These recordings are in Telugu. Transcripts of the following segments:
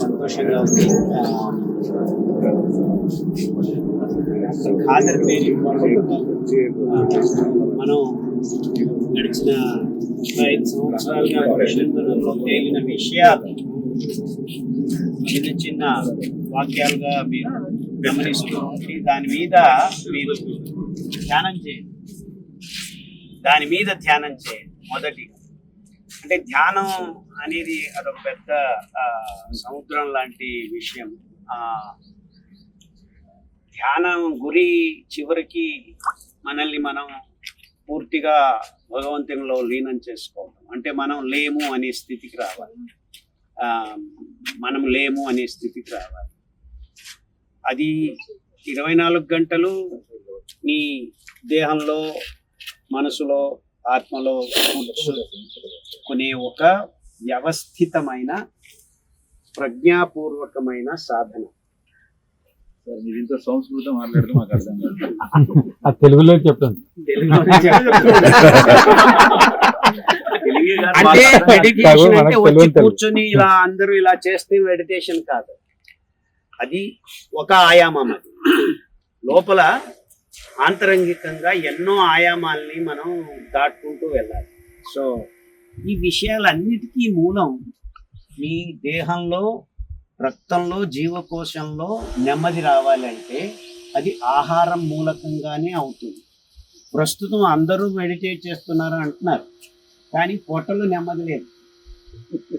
సంతోషంగా ఉంది. ఖాదర్ పేరు. మనం గడిచిన ఐదు సంవత్సరాలుగా పరిశోధనలో తేలిన విషయాలు చిన్న చిన్న వాక్యాలుగా మీరు గమనిస్తూ ఉంటే దాని మీద మీరు ధ్యానం చేయండి. దాని మీద ధ్యానం చేయండి. మొదటి అంటే ధ్యానం అనేది అదొక పెద్ద సముద్రం లాంటి విషయం. ధ్యానం గురి చివరికి మనల్ని మనం పూర్తిగా భగవంతునిలో లీనం చేసుకోవడం అంటే మనం లేము అనే స్థితికి రావాలి. మనం లేము అనే స్థితికి రావాలి. అది ఇరవై నాలుగు గంటలు నీ దేహంలో మనసులో ఆత్మలో కొనే ఒక వ్యవస్థితమైన ప్రజ్ఞాపూర్వకమైన సాధన. సార్ మీరు ఇంత సంస్కృతం మాట్లాడితే మాకు అర్థం కాదు. ఆ తెలుగులో అంటే మెడిటేషన్ అంటే వచ్చి. కూర్చొని ఇలా అందరూ ఇలా చేస్తే మెడిటేషన్ కాదు. అది ఒక ఆయామం అది. లోపల ఆంతరంగికంగా ఎన్నో ఆయామాల్ని మనం దాటుకుంటూ వెళ్ళాలి. సో ఈ విషయాలన్నిటికీ మూలం మీ దేహంలో రక్తంలో జీవకోశంలో నెమ్మది రావాలంటే అది ఆహారం మూలకంగానే అవుతుంది. ప్రస్తుతం అందరూ మెడిటేట్ చేస్తున్నారు అంటున్నారు. కానీ పొట్టలో నెమ్మది లేదు.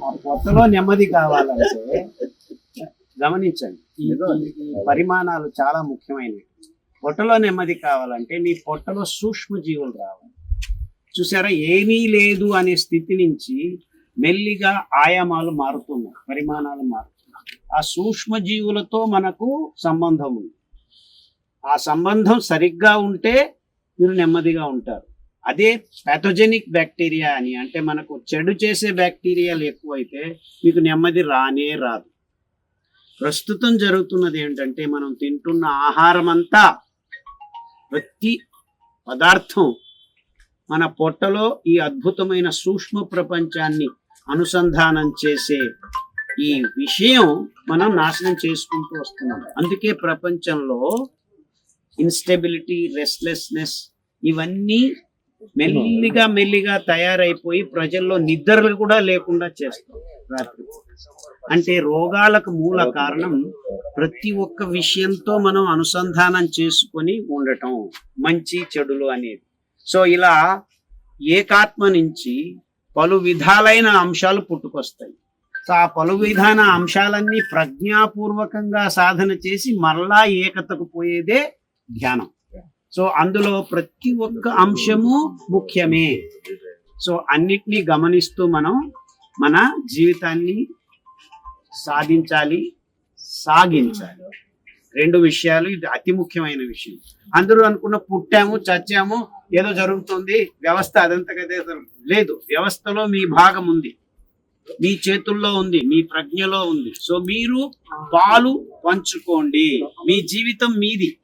ఆ పొట్టలో నెమ్మది కావాలంటే గమనించండి ఈ పరిమాణాలు చాలా ముఖ్యమైనవి. పొట్టలో నెమ్మది కావాలంటే మీ పొట్టలో సూక్ష్మ జీవులు రావాలి. చూసారా? ఏమీ లేదు అనే స్థితి నుంచి మెల్లిగా ఆయామాలు మారుతున్నాయి పరిమాణాలు మారుతున్నాయి. ఆ సూక్ష్మ జీవులతో మనకు సంబంధం ఉంది. ఆ సంబంధం సరిగ్గా ఉంటే మీరు నెమ్మదిగా ఉంటారు. అదే పాథోజెనిక్ బ్యాక్టీరియా అని అంటే మనకు చెడు చేసే బ్యాక్టీరియాలు ఎక్కువైతే మీకు నెమ్మది రానే రాదు. ప్రస్తుతం జరుగుతున్నది ఏంటంటే మనం తింటున్న ఆహారం అంతా ప్రతి పదార్థం మన పొట్టలో ఈ అద్భుతమైన సూక్ష్మ ప్రపంచాన్ని అనుసంధానం చేసే ఈ విషయం మనం నాశనం చేసుకుంటూ వస్తున్నాం. అందుకే ప్రపంచంలో ఇన్స్టెబిలిటీ రెస్ట్లెస్నెస్ ఇవన్నీ మెల్లిగా మెల్లిగా తయారైపోయి ప్రజల్లో నిద్రలు కూడా లేకుండా చేస్తాం రాత్రి. అంటే రోగాలకు మూల కారణం ప్రతి ఒక్క విషయంతో మనం అనుసంధానం చేసుకొని ఉండటం. మంచి చెడులు అనేది సో ఇలా ఏకాత్మ నుంచి పలు విధాలైన అంశాలు పుట్టుకొస్తాయి. సో ఆ పలు విధాన అంశాలన్నీ ప్రజ్ఞాపూర్వకంగా సాధన చేసి మరలా ఏకతకు పోయేదే ధ్యానం సో అందులో ప్రతి ఒక్క అంశము ముఖ్యమే. సో అన్నిటినీ గమనిస్తూ మనం మన జీవితాన్ని సాధించాలి సాగించాలి. రెండు విషయాలు ఇది అతి ముఖ్యమైన విషయం. అందరూ అనుకున్న పుట్టాము చచ్చాము ఏదో జరుగుతుంది వ్యవస్థ అదంతకదే జరుగుతుంది లేదు వ్యవస్థలో మీ భాగం ఉంది. మీ చేతుల్లో ఉంది మీ ప్రజ్ఞలో ఉంది. సో మీరు పాలు పంచుకోండి. మీ జీవితం మీది.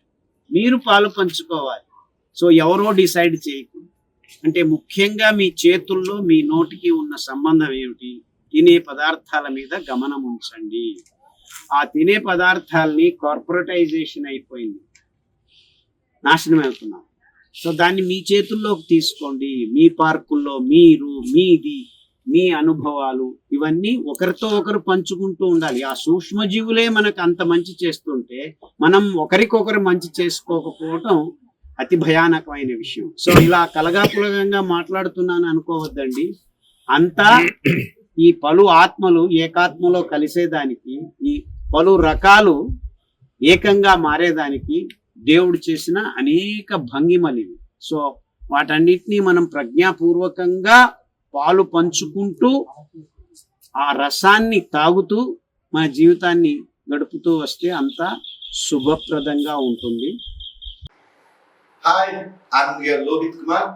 మీరు పాలు పంచుకోవాలి. సో ఎవరో డిసైడ్ చేయకూడదు అంటే ముఖ్యంగా మీ చేతుల్లో మీ నోటికి ఉన్న సంబంధం ఏమిటి? తినే పదార్థాల మీద గమనం ఉంచండి. ఆ తినే పదార్థాలని కార్పొరేటైజేషన్ అయిపోయింది. నాశనం అవుతున్నాం. సో దాన్ని మీ చేతుల్లోకి తీసుకోండి. మీ పార్కుల్లో మీరు మీది మీ అనుభవాలు ఇవన్నీ ఒకరితో ఒకరు పంచుకుంటూ ఉండాలి. ఆ సూక్ష్మజీవులే మనకు అంత మంచి చేస్తుంటే మనం ఒకరికొకరు మంచి చేసుకోకపోవటం అతి భయానకమైన విషయం. సో ఇలా కలగాపులగంగా మాట్లాడుతున్నాను అనుకోవద్దండి. అంతా ఈ పలు ఆత్మలు ఏకాత్మలో కలిసేదానికి ఈ పలు రకాలు ఏకంగా మారేదానికి దేవుడు చేసిన అనేక భంగిమలు ఇవి సో వాటన్నిటినీ మనం ప్రజ్ఞాపూర్వకంగా పాలు పంచుకుంటూ ఆ రసాన్ని తాగుతూ మన జీవితాన్ని గడుపుతూ వస్తే అంత శుభప్రదంగా ఉంటుంది. హాయ్ I'm your Lohit షేర్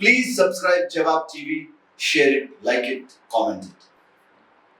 Please subscribe Jawab TV.